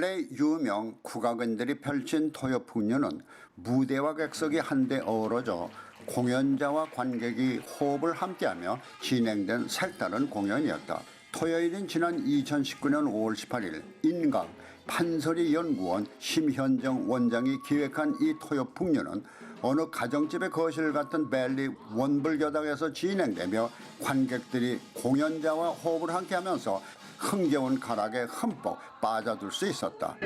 발레 유명 국악인들이 펼친 토요풍류는 무대와 객석이 한데 어우러져 공연자와 관객이 호흡을 함께하며 진행된 색다른 공연이었다. 토요일인 지난 2019년 5월 18일 인강 판소리 연구원 심현정 원장이 기획한 이 토요풍류는 어느 가정집의 거실 같은 벨리 원불교당에서 진행되며 관객들이 공연자와 호흡을 함께하면서 흥겨운 가락에 흠뻑 빠져들 수 있었다.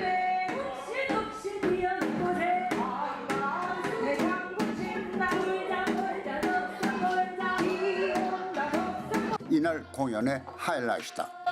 이날 공연의 하이라이트다.